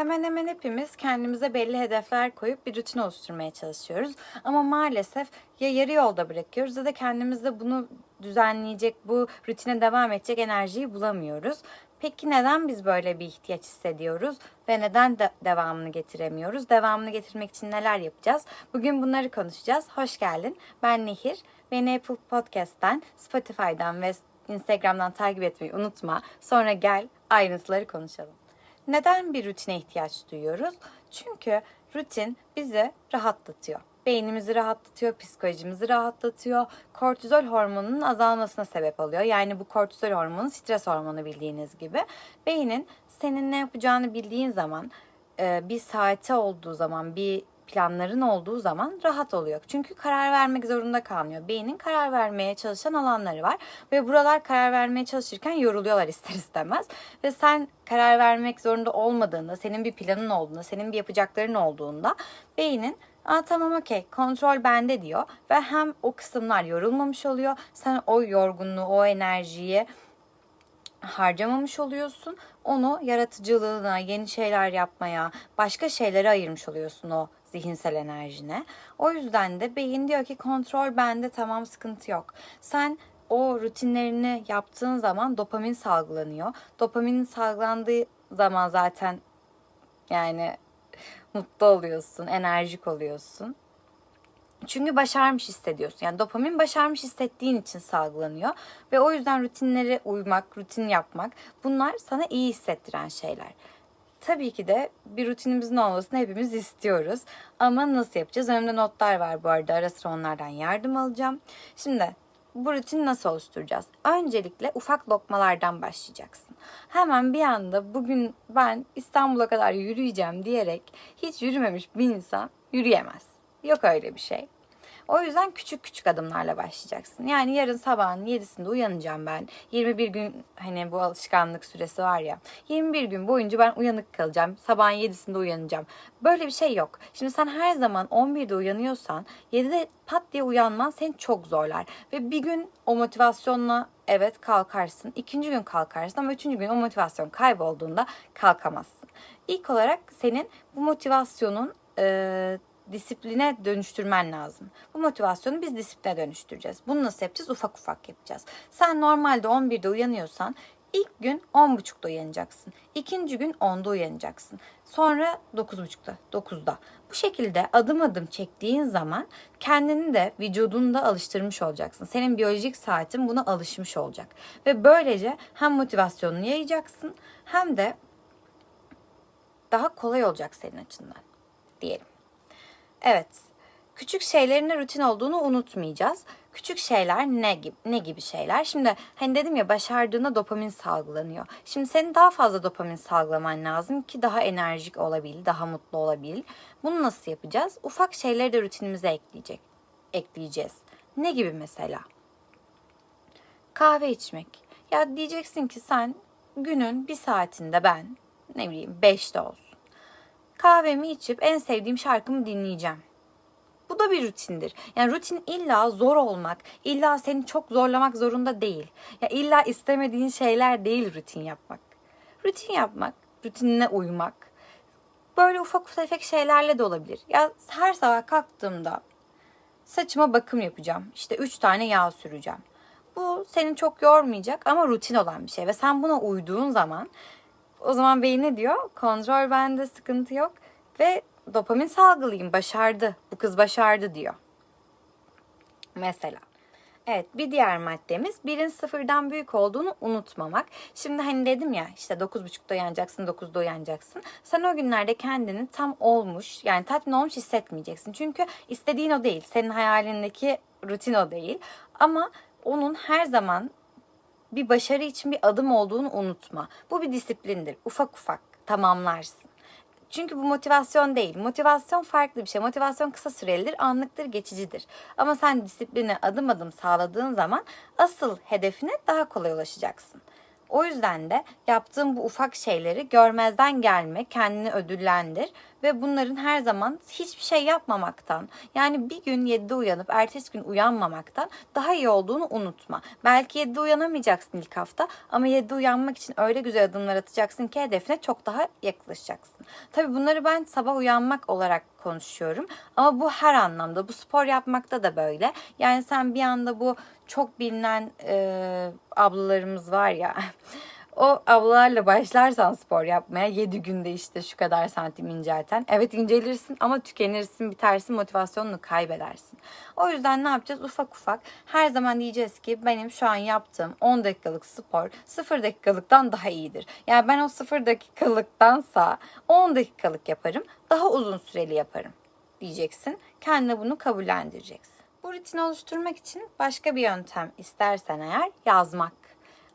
Hemen hemen hepimiz kendimize belli hedefler koyup bir rutin oluşturmaya çalışıyoruz. Ama maalesef ya yarı yolda bırakıyoruz ya da kendimizde bunu düzenleyecek, bu rutine devam edecek enerjiyi bulamıyoruz. Peki neden biz böyle bir ihtiyaç hissediyoruz ve neden de devamını getiremiyoruz? Devamını getirmek için neler yapacağız? Bugün bunları konuşacağız. Hoş geldin. Ben Nehir. Beni Apple Podcast'ten, Spotify'dan ve Instagram'dan takip etmeyi unutma. Sonra gel ayrıntıları konuşalım. Neden bir rutine ihtiyaç duyuyoruz? Çünkü rutin bizi rahatlatıyor. Beynimizi rahatlatıyor, psikolojimizi rahatlatıyor. Kortizol hormonunun azalmasına sebep oluyor. Yani bu kortizol hormonu stres hormonu bildiğiniz gibi. Beynin senin ne yapacağını bildiğin zaman, e, bir saate olduğu zaman, bir planların olduğu zaman rahat oluyor. Çünkü karar vermek zorunda kalmıyor. Beynin karar vermeye çalışan alanları var ve buralar karar vermeye çalışırken yoruluyorlar ister istemez. Ve sen karar vermek zorunda olmadığında, senin bir planın olduğunda, senin bir yapacakların olduğunda beynin Aa tamam okey kontrol bende diyor ve hem o kısımlar yorulmamış oluyor. Sen o yorgunluğu, o enerjiyi harcamamış oluyorsun. Onu yaratıcılığına, yeni şeyler yapmaya, başka şeylere ayırmış oluyorsun o zihinsel enerjine. O yüzden de beyin diyor ki kontrol bende tamam sıkıntı yok. Sen o rutinlerini yaptığın zaman dopamin salgılanıyor. Dopamin salgılandığı zaman zaten yani mutlu oluyorsun, enerjik oluyorsun. Çünkü başarmış hissediyorsun. Yani dopamin başarmış hissettiğin için salgılanıyor. Ve o yüzden rutinlere uymak, rutin yapmak bunlar sana iyi hissettiren şeyler. Tabii ki de bir rutinimizin olmasını hepimiz istiyoruz. Ama nasıl yapacağız? Önümde notlar var bu arada. Ara sıra onlardan yardım alacağım. Şimdi bu rutini nasıl oluşturacağız? Öncelikle ufak lokmalardan başlayacaksın. Hemen bir anda bugün ben İstanbul'a kadar yürüyeceğim diyerek hiç yürümemiş bir insan yürüyemez. Yok öyle bir şey. O yüzden küçük küçük adımlarla başlayacaksın. Yani yarın sabahın 7'sinde uyanacağım ben. 21 gün hani bu alışkanlık süresi var ya. 21 gün boyunca ben uyanık kalacağım. Sabahın 7'sinde uyanacağım. Böyle bir şey yok. Şimdi sen her zaman 11'de uyanıyorsan 7'de pat diye uyanman seni çok zorlar. Ve bir gün o motivasyonla evet kalkarsın. ikinci gün kalkarsın ama üçüncü gün o motivasyon kaybolduğunda kalkamazsın. İlk olarak senin bu motivasyonun disipline dönüştürmen lazım. Bu motivasyonu biz disipline dönüştüreceğiz. Bunu nasıl yapacağız? Ufak ufak yapacağız. Sen normalde 11'de uyanıyorsan ilk gün 10.30'da uyanacaksın. İkinci gün 10'da uyanacaksın. Sonra 9.30'da, 9'da. Bu şekilde adım adım çektiğin zaman kendini de vücudunu da alıştırmış olacaksın. Senin biyolojik saatin buna alışmış olacak. Ve böylece hem motivasyonunu yayacaksın hem de daha kolay olacak senin açından diyelim. Evet. Küçük şeylerin rutin olduğunu unutmayacağız. Küçük şeyler ne gibi, ne gibi şeyler? Şimdi hani dedim ya başardığında dopamin salgılanıyor. Şimdi senin daha fazla dopamin salgılaman lazım ki daha enerjik olabil, daha mutlu olabil. Bunu nasıl yapacağız? Ufak şeyleri de rutinimize ekleyecek, ekleyeceğiz. Ne gibi mesela? Kahve içmek. Ya diyeceksin ki sen günün bir saatinde ben ne bileyim beşte olsun kahvemi içip en sevdiğim şarkımı dinleyeceğim. Bu da bir rutindir. Yani rutin illa zor olmak, illa seni çok zorlamak zorunda değil. Ya illa istemediğin şeyler değil rutin yapmak. Rutin yapmak, rutinine uymak. Böyle ufak tefek şeylerle de olabilir. Ya her sabah kalktığımda saçıma bakım yapacağım. İşte üç tane yağ süreceğim. Bu seni çok yormayacak ama rutin olan bir şey. Ve sen buna uyduğun zaman o zaman beyin ne diyor? Kontrol bende sıkıntı yok ve dopamin salgılayayım başardı. Bu kız başardı diyor. Mesela. Evet bir diğer maddemiz birin sıfırdan büyük olduğunu unutmamak. Şimdi hani dedim ya işte 9.30'da uyanacaksın 9'da uyanacaksın. Sen o günlerde kendini tam olmuş yani tatmin olmuş hissetmeyeceksin. Çünkü istediğin o değil. Senin hayalindeki rutin o değil. Ama onun her zaman bir başarı için bir adım olduğunu unutma. Bu bir disiplindir. Ufak ufak tamamlarsın. Çünkü bu motivasyon değil. Motivasyon farklı bir şey. Motivasyon kısa sürelidir, anlıktır, geçicidir. Ama sen disipline adım adım sağladığın zaman asıl hedefine daha kolay ulaşacaksın. O yüzden de yaptığın bu ufak şeyleri görmezden gelme, kendini ödüllendir ve bunların her zaman hiçbir şey yapmamaktan yani bir gün 7'de uyanıp ertesi gün uyanmamaktan daha iyi olduğunu unutma. Belki 7'de uyanamayacaksın ilk hafta ama 7'de uyanmak için öyle güzel adımlar atacaksın ki hedefine çok daha yaklaşacaksın. Tabii bunları ben sabah uyanmak olarak konuşuyorum ama bu her anlamda bu spor yapmakta da böyle. Yani sen bir anda bu çok bilinen e, ablalarımız var ya o ablalarla başlarsan spor yapmaya 7 günde işte şu kadar santim incelten. Evet incelirsin ama tükenirsin, bitersin, motivasyonunu kaybedersin. O yüzden ne yapacağız? Ufak ufak her zaman diyeceğiz ki benim şu an yaptığım 10 dakikalık spor 0 dakikalıktan daha iyidir. Yani ben o 0 dakikalıktansa 10 dakikalık yaparım. Daha uzun süreli yaparım diyeceksin. Kendine bunu kabullendireceksin. Bu rutini oluşturmak için başka bir yöntem istersen eğer yazmak.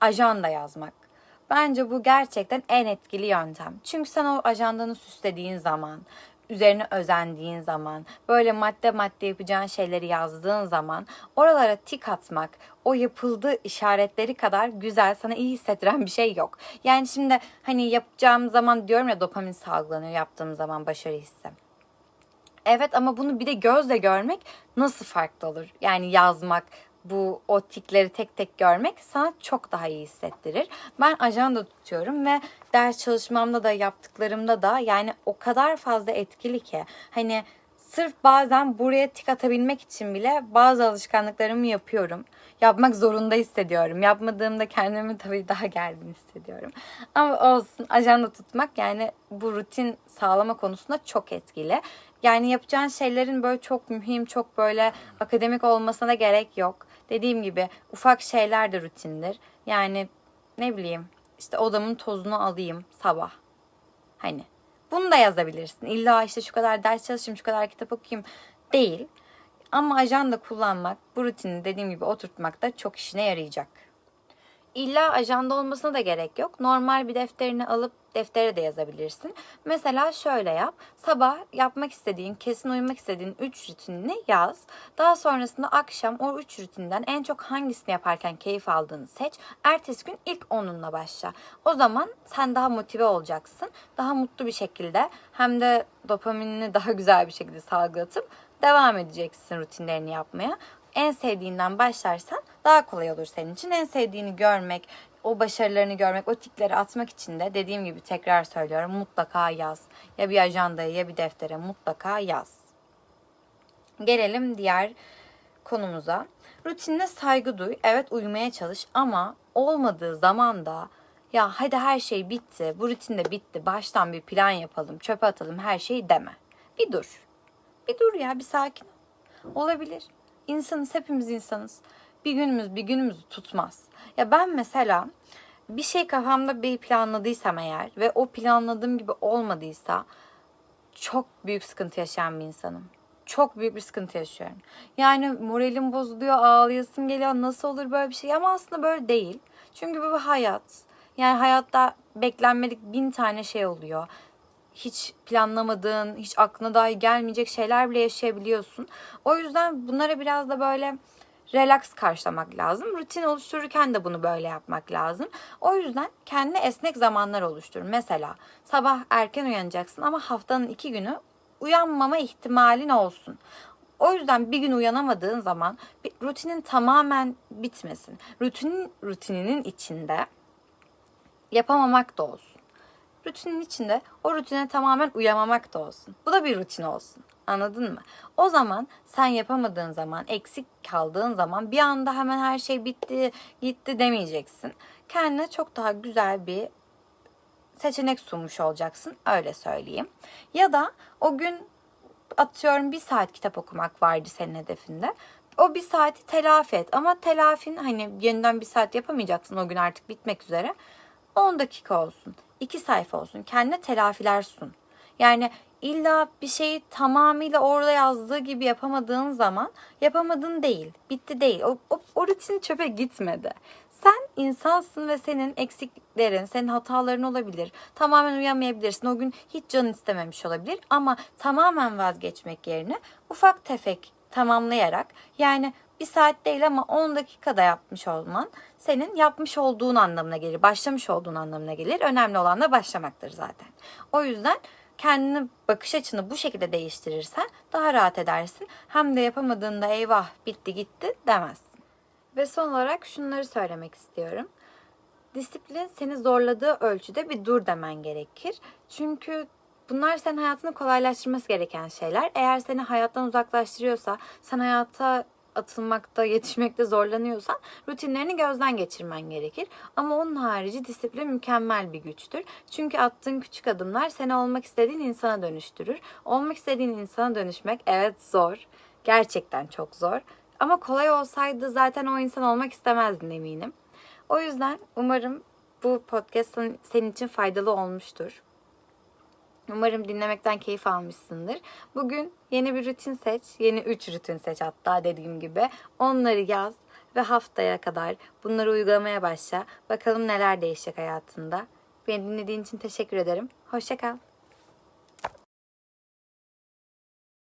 Ajanda yazmak. Bence bu gerçekten en etkili yöntem. Çünkü sen o ajandanı süslediğin zaman, üzerine özendiğin zaman, böyle madde madde yapacağın şeyleri yazdığın zaman oralara tik atmak, o yapıldığı işaretleri kadar güzel, sana iyi hissettiren bir şey yok. Yani şimdi hani yapacağım zaman diyorum ya dopamin salgılanıyor yaptığım zaman başarı hissi. Evet ama bunu bir de gözle görmek nasıl farklı olur? Yani yazmak, bu o tikleri tek tek görmek sana çok daha iyi hissettirir. Ben ajanda tutuyorum ve ders çalışmamda da yaptıklarımda da yani o kadar fazla etkili ki hani sırf bazen buraya tik atabilmek için bile bazı alışkanlıklarımı yapıyorum. Yapmak zorunda hissediyorum. Yapmadığımda kendimi tabii daha gergin hissediyorum. Ama olsun ajanda tutmak yani bu rutin sağlama konusunda çok etkili. Yani yapacağın şeylerin böyle çok mühim, çok böyle akademik olmasına da gerek yok. Dediğim gibi ufak şeyler de rutindir. Yani ne bileyim işte odamın tozunu alayım sabah. Hani bunu da yazabilirsin. İlla işte şu kadar ders çalışayım, şu kadar kitap okuyayım değil. Ama ajanda kullanmak, bu rutini dediğim gibi oturtmak da çok işine yarayacak. İlla ajanda olmasına da gerek yok. Normal bir defterini alıp deftere de yazabilirsin. Mesela şöyle yap. Sabah yapmak istediğin, kesin uyumak istediğin 3 rutinini yaz. Daha sonrasında akşam o 3 rutinden en çok hangisini yaparken keyif aldığını seç. Ertesi gün ilk onunla başla. O zaman sen daha motive olacaksın. Daha mutlu bir şekilde hem de dopaminini daha güzel bir şekilde salgılatıp devam edeceksin rutinlerini yapmaya en sevdiğinden başlarsan daha kolay olur senin için. En sevdiğini görmek, o başarılarını görmek, o tikleri atmak için de dediğim gibi tekrar söylüyorum mutlaka yaz. Ya bir ajandaya ya bir deftere mutlaka yaz. Gelelim diğer konumuza. Rutinine saygı duy. Evet uyumaya çalış ama olmadığı zaman da ya hadi her şey bitti, bu rutin de bitti, baştan bir plan yapalım, çöpe atalım her şeyi deme. Bir dur. Bir dur ya, bir sakin ol. Olabilir. İnsanız, hepimiz insanız. Bir günümüz bir günümüzü tutmaz. Ya ben mesela bir şey kafamda bir planladıysam eğer ve o planladığım gibi olmadıysa çok büyük sıkıntı yaşayan bir insanım. Çok büyük bir sıkıntı yaşıyorum. Yani moralim bozuluyor, ağlayasım geliyor. Nasıl olur böyle bir şey? Ama aslında böyle değil. Çünkü bu bir hayat. Yani hayatta beklenmedik bin tane şey oluyor. Hiç planlamadığın, hiç aklına dahi gelmeyecek şeyler bile yaşayabiliyorsun. O yüzden bunlara biraz da böyle relax karşılamak lazım. Rutin oluştururken de bunu böyle yapmak lazım. O yüzden kendine esnek zamanlar oluştur. Mesela sabah erken uyanacaksın ama haftanın iki günü uyanmama ihtimalin olsun. O yüzden bir gün uyanamadığın zaman rutinin tamamen bitmesin. Rutinin rutininin içinde yapamamak da olsun. Rutinin içinde o rutine tamamen uyamamak da olsun. Bu da bir rutin olsun. Anladın mı? O zaman sen yapamadığın zaman, eksik kaldığın zaman bir anda hemen her şey bitti, gitti demeyeceksin. Kendine çok daha güzel bir seçenek sunmuş olacaksın. Öyle söyleyeyim. Ya da o gün atıyorum bir saat kitap okumak vardı senin hedefinde. O bir saati telafi et. Ama telafin hani yeniden bir saat yapamayacaksın o gün artık bitmek üzere. 10 dakika olsun. 2 sayfa olsun. Kendine telafiler sun. Yani illa bir şeyi tamamıyla orada yazdığı gibi yapamadığın zaman yapamadın değil. Bitti değil. O, o, o rutin çöpe gitmedi. Sen insansın ve senin eksiklerin, senin hataların olabilir. Tamamen uyamayabilirsin. O gün hiç canın istememiş olabilir. Ama tamamen vazgeçmek yerine ufak tefek tamamlayarak yani bir saat değil ama 10 dakikada yapmış olman senin yapmış olduğun anlamına gelir. Başlamış olduğun anlamına gelir. Önemli olan da başlamaktır zaten. O yüzden kendini bakış açını bu şekilde değiştirirsen daha rahat edersin. Hem de yapamadığında eyvah bitti gitti demezsin. Ve son olarak şunları söylemek istiyorum. Disiplin seni zorladığı ölçüde bir dur demen gerekir. Çünkü bunlar senin hayatını kolaylaştırması gereken şeyler. Eğer seni hayattan uzaklaştırıyorsa, sen hayata atılmakta, yetişmekte zorlanıyorsan rutinlerini gözden geçirmen gerekir. Ama onun harici disiplin mükemmel bir güçtür. Çünkü attığın küçük adımlar seni olmak istediğin insana dönüştürür. Olmak istediğin insana dönüşmek evet zor. Gerçekten çok zor. Ama kolay olsaydı zaten o insan olmak istemezdin eminim. O yüzden umarım bu podcast senin için faydalı olmuştur. Umarım dinlemekten keyif almışsındır. Bugün yeni bir rutin seç. Yeni 3 rutin seç hatta dediğim gibi. Onları yaz ve haftaya kadar bunları uygulamaya başla. Bakalım neler değişecek hayatında. Beni dinlediğin için teşekkür ederim. Hoşçakal.